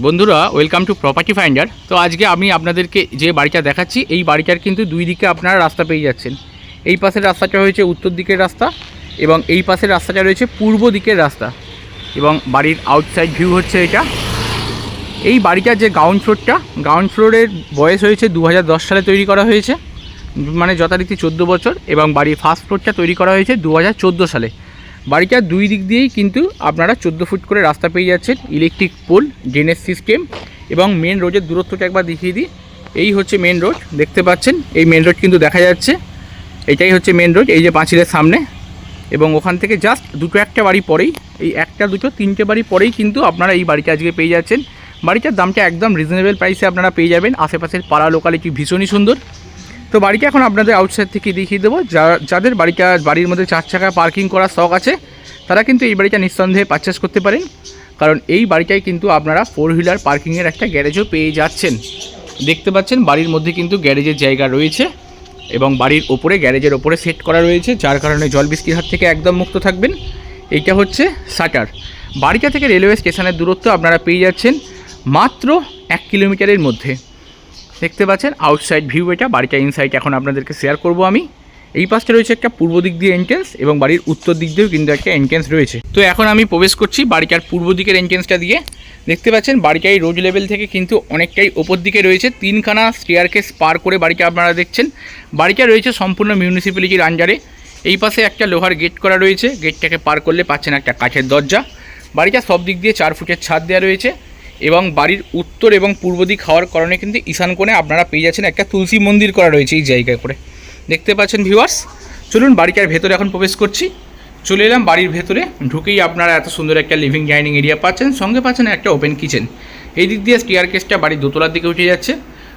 বন্ধুরা welcome to property finder তো আজকে আমি আপনাদেরকে যে বাড়িটা দেখাচ্ছি, এই বাড়িটার কিন্তু দুই দিকে আপনারা রাস্তা পেয়ে যাচ্ছেন। এই পাশের রাস্তাটা হয়েছে উত্তর দিকের রাস্তা এবং এই পাশের রাস্তাটা রয়েছে পূর্ব দিকের রাস্তা এবং বাড়ির আউটসাইড ভিউ হচ্ছে এটা। এই বাড়িটার যে গ্রাউন্ড ফ্লোরটা গ্রাউন্ড ফ্লোরের বয়স হয়েছে দু হাজার দশ সালে তৈরি করা হয়েছে মানে যথারীতি চোদ্দ বছর এবং বাড়ির ফার্স্ট ফ্লোরটা তৈরি করা হয়েছে দু হাজার চোদ্দ সালে। বাড়িটার দুই দিক দিয়েই কিন্তু আপনারা চোদ্দ ফুট করে রাস্তা পেয়ে যাচ্ছেন। ইলেকট্রিক পোল, ড্রেনেজ সিস্টেম এবং মেন রোডের দূরত্বটা একবার দেখিয়ে দিই। এই হচ্ছে মেন রোড, দেখতে পাচ্ছেন? এই মেন রোড কিন্তু দেখা যাচ্ছে। এটাই হচ্ছে মেন রোড, এই যে পাঁচিলের সামনে। এবং ওখান থেকে জাস্ট দুটো একটা বাড়ি পরেই, এই একটা, দুটো, তিনটে বাড়ি পরেই কিন্তু আপনারা এই বাড়িটা আজকে পেয়ে যাচ্ছেন। বাড়িটার দামটা একদম রিজনেবল প্রাইসে আপনারা পেয়ে যাবেন। আশেপাশের পাড়া লোকালিটি ভীষণই সুন্দর। তো বাড়িটা এখন আপনাদের আউটসাইড থেকে দেখিয়ে দেবো। যাদের বাড়িটা, বাড়ির মধ্যে চার চাকা পার্কিং করার শখ আছে, তারা কিন্তু এই বাড়িটা নিঃসন্দেহে পারচেস করতে পারেন। কারণ এই বাড়িটায় কিন্তু আপনারা ফোর হুইলার পার্কিংয়ের একটা গ্যারেজও পেয়ে যাচ্ছেন। দেখতে পাচ্ছেন বাড়ির মধ্যে কিন্তু গ্যারেজের জায়গা রয়েছে এবং বাড়ির ওপরে গ্যারেজের ওপরে সেট করা রয়েছে, যার কারণে জল বৃষ্টির হাত থেকে একদম মুক্ত থাকবেন। এইটা হচ্ছে শাটার বাড়িটা থেকে রেলওয়ে স্টেশনের দূরত্ব আপনারা পেয়ে যাচ্ছেন মাত্র এক কিলোমিটারের মধ্যে। দেখতে পাচ্ছেন আউটসাইড ভিউ এটা, বাড়িটা ইনসাইড এখন আপনাদেরকে শেয়ার করব আমি। এই পাশটা রয়েছে একটা পূর্ব দিক দিয়ে এন্ট্রেন্স এবং বাড়ির উত্তর দিক দিয়েও কিন্তু একটা এন্ট্রেন্স রয়েছে। তো এখন আমি প্রবেশ করছি বাড়িটার পূর্ব দিকের এন্ট্রেন্সটা দিয়ে। দেখতে পাচ্ছেন, বাড়িটাই রোড লেভেল থেকে কিন্তু অনেকটাই ওপর দিকে রয়েছে। তিনখানা স্টেয়ারকেস পার করে বাড়িটা আপনারা দেখছেন। বাড়িটা রয়েছে সম্পূর্ণ মিউনিসিপ্যালিটির আন্ডারে এই পাশে একটা লোহার গেট করা রয়েছে। গেটটাকে পার করলে পাচ্ছেন একটা কাঠের দরজা। বাড়িটা সব দিক দিয়ে চার ফুটের ছাদ দেওয়া রয়েছে। এবং বাড়ির উত্তর এবং পূর্ব দিক হওয়ার কারণে কিন্তু ঈশান কোণে আপনারা পেয়ে যাচ্ছেন একটা তুলসী মন্দির করা রয়েছে এই জায়গায় করে। দেখতে পাচ্ছেন ভিউয়ার্স চলুন বাড়িটার ভেতরে এখন প্রবেশ করছি। চলে এলাম বাড়ির ভেতরে। ঢুকেই আপনারা এত সুন্দর একটা লিভিং ডাইনিং এরিয়া পাচ্ছেন। সঙ্গে পাচ্ছেন একটা ওপেন কিচেন এই দিক দিয়ে স্টিয়ার কেসটা বাড়ির দোতলার দিকে উঠে যাচ্ছে।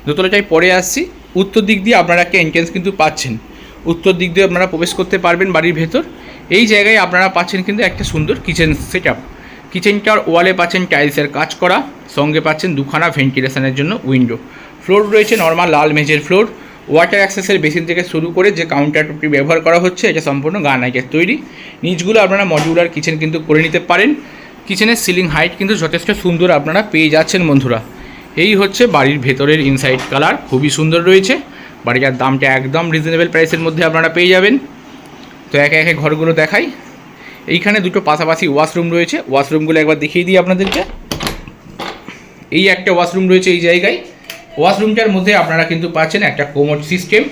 দোতলাটায় পরে আসছি। উত্তর দিক দিয়ে আপনারা একটা এন্ট্রেন্স কিন্তু পাচ্ছেন। উত্তর দিক দিয়ে আপনারা প্রবেশ করতে পারবেন বাড়ির ভেতর। এই জায়গায় আপনারা পাচ্ছেন কিন্তু একটা সুন্দর কিচেন সেট আপ কিচেনটার ওয়ালে পাচ্ছেন টাইলসের কাজ করা, সঙ্গে পাচ্ছেন দুখানা ভেন্টিলেশনের জন্য উইন্ডো। ফ্লোর রয়েছে নর্মাল লাল মেঝের ফ্লোর। ওয়াটার অ্যাক্সেসের বেসিন থেকে শুরু করে যে কাউন্টারটপটি ব্যবহার করা হচ্ছে, এটা সম্পূর্ণ গানাইকের তৈরি। নিচগুলো আপনারা মডিউলার কিচেন কিন্তু করে নিতে পারেন। কিচেনের সিলিং হাইট কিন্তু যথেষ্ট সুন্দর আপনারা পেয়ে যাচ্ছেন বন্ধুরা। এই হচ্ছে বাড়ির ভেতরের ইনসাইড কালার খুবই সুন্দর রয়েছে। বাড়িটার দামটা একদম রিজনেবল প্রাইসের মধ্যে আপনারা পেয়ে যাবেন। তো একে একে ঘরগুলো দেখাই। এইখানে দুটো পাশাপাশি ওয়াশরুম রয়েছে। ওয়াশরুমগুলো একবার দেখিয়ে দিই আপনাদেরকে। এই একটা ওয়াশরুম রয়েছে এই জায়গায়। ওয়াশরুমটার মধ্যে আপনারা কিন্তু পাচ্ছেন একটা কোমোড সিস্টেম।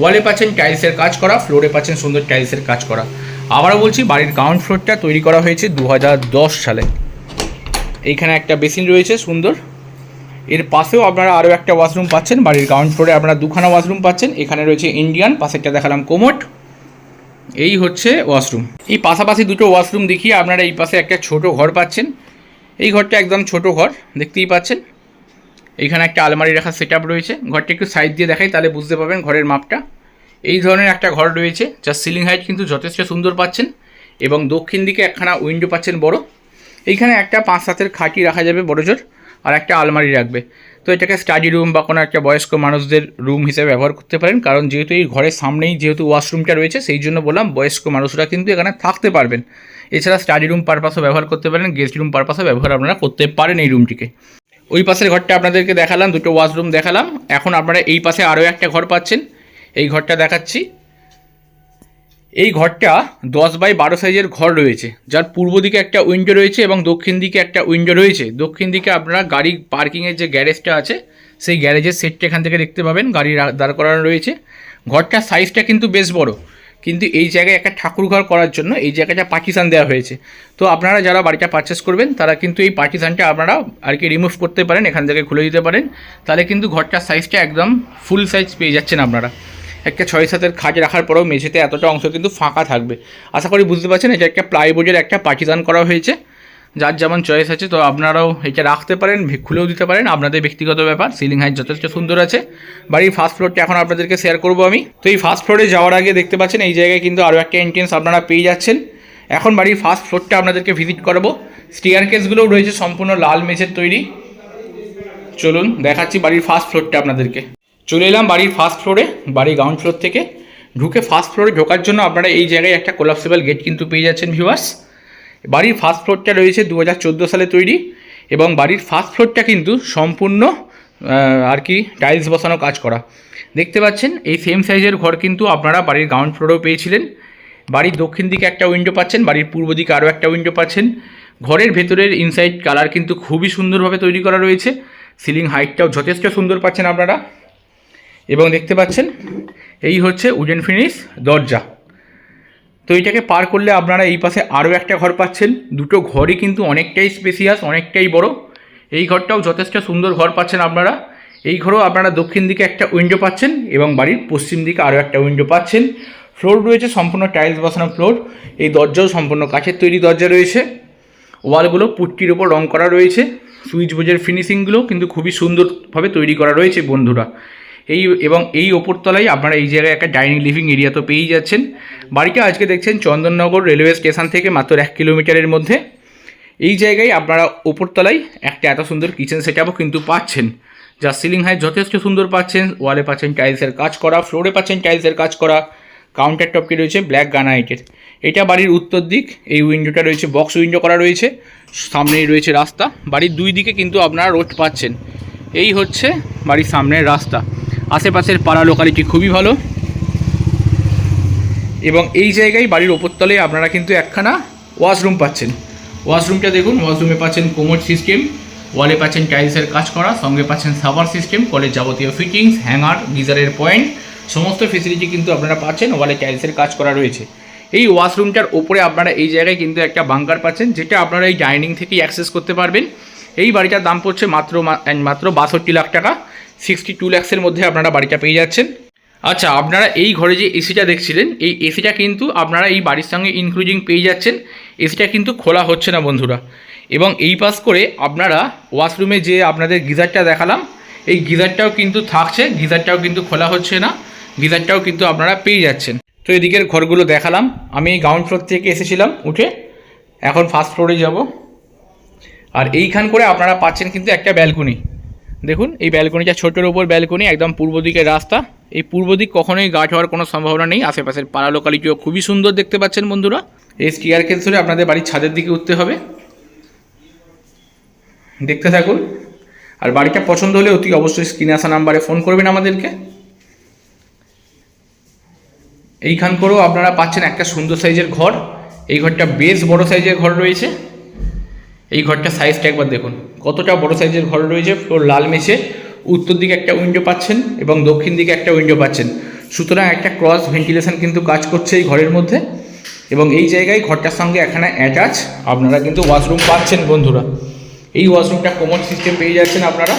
ওয়ালে পাচ্ছেন টাইলসের কাজ করা, ফ্লোরে পাচ্ছেন সুন্দর টাইলসের কাজ করা। আবারও বলছি, বাড়ির গ্রাউন্ড ফ্লোরটা তৈরি করা হয়েছে দু হাজার দশ সালে। এইখানে একটা বেসিন রয়েছে সুন্দর। এর পাশেও আপনারা আরও একটা ওয়াশরুম পাচ্ছেন। বাড়ির গ্রাউন্ড ফ্লোরে আপনারা দুখানা ওয়াশরুম পাচ্ছেন। এখানে রয়েছে ইন্ডিয়ান, পাশেরটা দেখালাম কোমোট এই হচ্ছে ওয়াশরুম। এই পাশাপাশি দুটো ওয়াশরুম দেখিয়ে আপনারা এই পাশে একটা ছোট ঘর পাচ্ছেন। এই ঘরটা একদম ছোট ঘর, দেখতেই পাচ্ছেন। এইখানে একটা আলমারি রাখার সেট রয়েছে। ঘরটা একটু সাইড দিয়ে দেখাই, তাহলে বুঝতে পারবেন ঘরের মাপটা। এই ধরনের একটা ঘর রয়েছে, যার সিলিং হাইট কিন্তু যথেষ্ট সুন্দর পাচ্ছেন এবং দক্ষিণ দিকে একখানা উইন্ডো পাচ্ছেন বড়। এইখানে একটা পাঁচ সাতের খাটি রাখা যাবে বড় জোর আর একটা আলমারি রাখবে। তো এটাকে স্টাডি রুম বা কোনো একটা বয়স্ক মানুষদের রুম হিসেবে ব্যবহার করতে পারেন। কারণ যেহেতু এই ঘরের সামনেই যেহেতু ওয়াশরুমটা রয়েছে, সেই জন্য বললাম বয়স্ক মানুষরা কিন্তু এখানে থাকতে পারবেন। এছাড়া স্টাডি রুম পারপাসও ব্যবহার করতে পারেন গেস্ট রুম পারপাসও ব্যবহার আপনারা করতে পারেন এই রুমটিকে ওই পাশের ঘরটা আপনাদেরকে দেখালাম, দুটো ওয়াশরুম দেখালাম। এখন আপনারা এই পাশে আরও একটা ঘর পাচ্ছেন। এই ঘরটা দেখাচ্ছি। এই ঘরটা দশ বাই বারো সাইজের ঘর রয়েছে। যার পূর্ব দিকে একটা উইন্ডো রয়েছে এবং দক্ষিণ দিকে একটা উইন্ডো রয়েছে। দক্ষিণ দিকে আপনারা গাড়ি পার্কিংয়ের যে গ্যারেজটা আছে, সেই গ্যারেজের সেটটা এখান থেকে দেখতে পাবেন। গাড়ি দাঁড় করানো রয়েছে। ঘরটার সাইজটা কিন্তু বেশ বড়। কিন্তু এই জায়গায় একটা ঠাকুর ঘর করার জন্য এই জায়গাটা পার্টিশান দেওয়া হয়েছে। তো আপনারা যারা বাড়িটা পারচেস করবেন, তারা কিন্তু এই পার্টিশানটা আপনারা আর কি রিমুভ করতে পারেন, এখান থেকে খুলে দিতে পারেন। তাহলে কিন্তু ঘরটার সাইজটা একদম ফুল সাইজ পেয়ে যাচ্ছেন আপনারা। একটা ছয় সাতের খাট রাখার পরেও মেঝেতে এতটা অংশ কিন্তু ফাঁকা থাকবে। আশা করি বুঝতে পারছেন, এটা একটা প্লাইবোর্ডের একটা পার্টিশান করা হয়েছে। যার যেমন চয়েস আছে, তো আপনারাও এটা রাখতে পারেন খুলেও দিতে পারেন। আপনাদের ব্যক্তিগত ব্যাপার সিলিং হাইট যথেষ্ট সুন্দর আছে। বাড়ির ফার্স্ট ফ্লোরটা এখন আপনাদেরকে শেয়ার করব আমি। তো এই ফার্স্ট ফ্লোরে যাওয়ার আগে দেখতে পাচ্ছেন, এই জায়গায় কিন্তু আরও একটা এন্ট্রেন্স আপনারা পেয়ে যাচ্ছেন। এখন বাড়ির ফার্স্ট ফ্লোরটা আপনাদেরকে ভিজিট করাবো। স্টিয়ার কেসগুলোও রয়েছে, সম্পূর্ণ লাল মেঝের তৈরি। চলুন, দেখাচ্ছি বাড়ির ফার্স্ট ফ্লোরটা আপনাদেরকে। চলে এলাম বাড়ির ফার্স্ট ফ্লোরে বাড়ির গ্রাউন্ড ফ্লোর থেকে। ঢুকে ফার্স্ট ফ্লোরে ঢোকার জন্য আপনারা এই জায়গায় একটা কোলাপসেবল গেট কিন্তু পেয়ে যাচ্ছেন ভিউয়ার্স বাড়ির ফার্স্ট ফ্লোরটা রয়েছে দু হাজার চোদ্দ সালে তৈরি এবং বাড়ির ফার্স্ট ফ্লোরটা কিন্তু সম্পূর্ণ আর কি টাইলস বসানো কাজ করা। দেখতে পাচ্ছেন, এই সেম সাইজের ঘর কিন্তু আপনারা বাড়ির গ্রাউন্ড ফ্লোরেও পেয়েছিলেন। বাড়ির দক্ষিণ দিকে একটা উইন্ডো পাচ্ছেন, বাড়ির পূর্ব দিকে আরও একটা উইন্ডো পাচ্ছেন। ঘরের ভেতরের ইনসাইড কালার কিন্তু খুবই সুন্দরভাবে তৈরি করা রয়েছে। সিলিং হাইটটাও যথেষ্ট সুন্দর পাচ্ছেন আপনারা। এবং দেখতে পাচ্ছেন, এই হচ্ছে উডেন ফিনিশ দরজা। তো এইটাকে পার করলে আপনারা এই পাশে আরও একটা ঘর পাচ্ছেন। দুটো ঘরই কিন্তু অনেকটাই স্পেসিয়াস অনেকটাই বড়। এই ঘরটাও যথেষ্ট সুন্দর ঘর পাচ্ছেন আপনারা। এই ঘরেও আপনারা দক্ষিণ দিকে একটা উইন্ডো পাচ্ছেন এবং বাড়ির পশ্চিম দিকে আরও একটা উইন্ডো পাচ্ছেন। ফ্লোর রয়েছে সম্পূর্ণ টাইলস বসানো ফ্লোর এই দরজাও সম্পূর্ণ কাঠের তৈরি দরজা রয়েছে। ওয়ালগুলো পুট্টির ওপর রং করা রয়েছে। সুইচ বোর্ডের ফিনিশিংগুলো কিন্তু খুবই সুন্দরভাবে তৈরি করা রয়েছে বন্ধুরা। এই এবং এই ওপরতলায় আপনারা এই জায়গায় একটা ডাইনিং লিভিং এরিয়া তো পেয়েই যাচ্ছেন। বাড়িটা আজকে দেখছেন চন্দননগর রেলওয়ে স্টেশন থেকে মাত্র এক কিলোমিটারের মধ্যে। এই জায়গায় আপনারা ওপরতলায় একটা এত সুন্দর কিচেন সেটআপও কিন্তু পাচ্ছেন। যা সিলিং হাইট যথেষ্ট সুন্দর পাচ্ছেন। ওয়ালে পাচ্ছেন টাইলসের কাজ করা ফ্লোরে পাচ্ছেন টাইলসের কাজ করা কাউন্টার টপটি রয়েছে ব্ল্যাক গানাইটের এটা বাড়ির উত্তর দিক, এই উইন্ডোটা রয়েছে বক্স উইন্ডো করা রয়েছে। সামনেই রয়েছে রাস্তা। বাড়ির দুই দিকে কিন্তু আপনারা রোড পাচ্ছেন। এই হচ্ছে বাড়ির সামনের রাস্তা। আশেপাশের পাড়া লোকালিটি খুবই ভালো। এবং এই জায়গায় বাড়ির ওপরতলে আপনারা কিন্তু একখানা ওয়াশরুম পাচ্ছেন। ওয়াশরুমটা দেখুন ওয়াশরুমে পাচ্ছেন কোমোড সিস্টেম ওয়ালে পাচ্ছেন টাইলসের কাজ করা, সঙ্গে পাচ্ছেন সাবার সিস্টেম কলের যাবতীয় ফিটিংস হ্যাঙ্গার গিজারের পয়েন্ট সমস্ত ফেসিলিটি কিন্তু আপনারা পাচ্ছেন ওয়ালে টাইলসের কাজ করা রয়েছে। এই ওয়াশরুমটার ওপরে আপনারা এই জায়গায় কিন্তু একটা বাঙ্কার পাচ্ছেন, যেটা আপনারা এই ডাইনিং থেকেই অ্যাক্সেস করতে পারবেন। এই বাড়িটার দাম পড়ছে মাত্র মাত্র বাষট্টি লাখ টাকা। সিক্সটি টু ল্যাক্সের মধ্যে আপনারা বাড়িটা পেয়ে যাচ্ছেন। আচ্ছা আপনারা এই ঘরে যে এসিটা দেখছিলেন, এই এসিটা কিন্তু আপনারা এই বাড়ির সঙ্গে ইনক্লুডিং পেয়ে যাচ্ছেন। এসিটা কিন্তু খোলা হচ্ছে না, বন্ধুরা। এবং এই পাস করে আপনারা ওয়াশরুমে যে আপনাদের গিজারটা দেখালাম, এই গিজারটাও কিন্তু থাকছে, গিজারটাও কিন্তু খোলা হচ্ছে না, গিজারটাও কিন্তু আপনারা পেয়ে যাচ্ছেন। তো এদিকের ঘরগুলো দেখালাম, আমি এই গ্রাউন্ড ফ্লোর থেকে এসেছিলাম উঠে, এখন ফার্স্ট ফ্লোরে যাব। আর এইখান করে আপনারা পাচ্ছেন কিন্তু একটা ব্যালকনি দেখুন, এই ব্যালকনিটা ছোটোর ওপর ব্যালকনি একদম পূর্ব দিকের রাস্তা। এই পূর্ব দিক কখনোই গাছ হওয়ার কোনো সম্ভাবনা নেই। আশেপাশের পাড়া লোকালিটিও খুবই সুন্দর দেখতে পাচ্ছেন বন্ধুরা। এই স্টিয়ার কেস ধরে আপনাদের বাড়ির ছাদের দিকে উঠতে হবে। দেখতে থাকুন। আর বাড়িটা পছন্দ হলে অতি অবশ্যই স্ক্রিনে আসা নাম্বারে ফোন করবেন আমাদেরকে। এইখান করেও আপনারা পাচ্ছেন একটা সুন্দর সাইজের ঘর। এই ঘরটা বেশ বড় সাইজের ঘর রয়েছে। এই ঘরটা সাইজটা একবার দেখুন। কতটা বড় সাইজের ঘর রয়েছে ফ্লোর লাল মেশে। উত্তর দিকে একটা উইন্ডো পাচ্ছেন এবং দক্ষিণ দিকে একটা উইন্ডো পাচ্ছেন। সুতরাং একটা ক্রস ভেন্টিলেশন কিন্তু কাজ করছে এই ঘরের মধ্যে। এবং এই জায়গায় ঘরটার সঙ্গে এখানে অ্যাটাচ আপনারা কিন্তু ওয়াশরুম পাচ্ছেন বন্ধুরা। এই ওয়াশরুমটা কোমর সিস্টেম পেয়ে যাচ্ছেন আপনারা।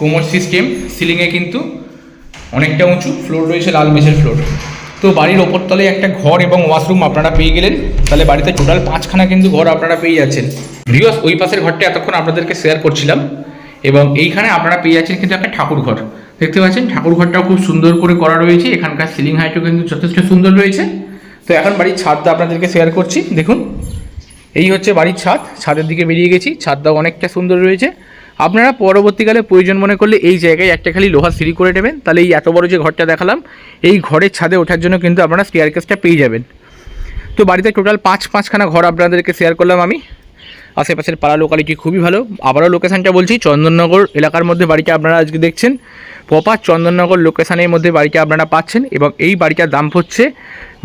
কোমর সিস্টেম সিলিংয়ে কিন্তু অনেকটা উঁচু ফ্লোর রয়েছে লাল মেঝের ফ্লোর তো বাড়ির ওপর তলায় একটা ঘর এবং ওয়াশরুম আপনারা পেয়ে গেলেন। তাহলে বাড়িতে টোটাল পাঁচখানা কিন্তু ঘর আপনারা পেয়ে যাচ্ছেন। ভিওস ওই পাশের ঘরটা এতক্ষণ আপনাদেরকে শেয়ার করছিলাম এবং এইখানে আপনারা পেয়ে যাচ্ছেন কিন্তু একটা ঠাকুর ঘর। দেখতে পাচ্ছেন, ঠাকুর ঘরটাও খুব সুন্দর করে করা রয়েছে। এখানকার সিলিং হাইটও কিন্তু যথেষ্ট সুন্দর রয়েছে। তো এখন বাড়ির ছাদটা আপনাদেরকে শেয়ার করছি। দেখুন, এই হচ্ছে বাড়ির ছাদ। ছাদের দিকে বেরিয়ে গেছি। ছাদটাও অনেকটা সুন্দর রয়েছে। আপনারা পরবর্তীকালে প্রয়োজন মনে করলে এই জায়গায় একটা খালি লোহার সিঁড়ি করে নেবেন। তাহলে এই এত বড় যে ঘরটা দেখালাম, এই ঘরের ছাদে ওঠার জন্য কিন্তু আপনারা স্টেয়ার কেসটা পেয়ে যাবেন। তো বাড়িতে টোটাল পাঁচ পাঁচখানা ঘর আপনাদেরকে শেয়ার করলাম আমি। আশেপাশের পাড়া লোকালিটি খুবই ভালো। আবারও লোকেশানটা বলছি, চন্দননগর এলাকার মধ্যে বাড়িটা আপনারা আজকে দেখছেন। প্রপার চন্দননগর লোকেশানের মধ্যে বাড়িটা আপনারা পাচ্ছেন এবং এই বাড়িটার দাম হচ্ছে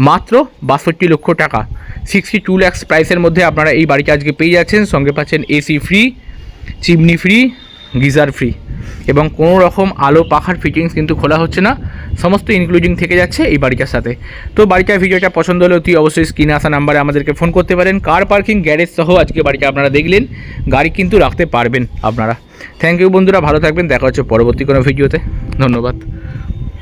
মাত্র বাষট্টি লক্ষ টাকা। সিক্সটি টু ল্যাক্স প্রাইসের মধ্যে আপনারা এই বাড়িটা আজকে পেয়ে যাচ্ছেন। সঙ্গে পাচ্ছেন AC free chimney free geyser free এবং কোনো রকম আলো, পাখার ফিটিংস কিন্তু খোলা হচ্ছে না। সমস্ত ইনক্লুডিং থেকে যাচ্ছে এই বাড়িটার সাথে। তো বাড়িটার ভিডিওটা পছন্দ হলে তুই অবশ্যই স্ক্রিনে আসা নাম্বারে আমাদেরকে ফোন করতে পারেন। কার পার্কিং গ্যারেজ সহ আজকে বাড়িটা আপনারা দেখলেন। গাড়ি কিন্তু রাখতে পারবেন আপনারা। থ্যাংক ইউ বন্ধুরা, ভালো থাকবেন। দেখা হচ্ছে পরবর্তী কোনো ভিডিওতে ধন্যবাদ।